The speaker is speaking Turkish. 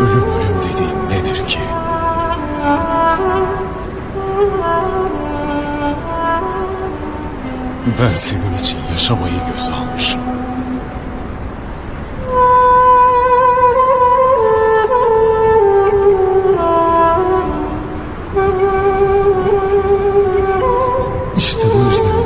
Ölüm ölüm dediğin nedir ki? Ben senin için yaşamayı göze almışım. İşte bu yüzden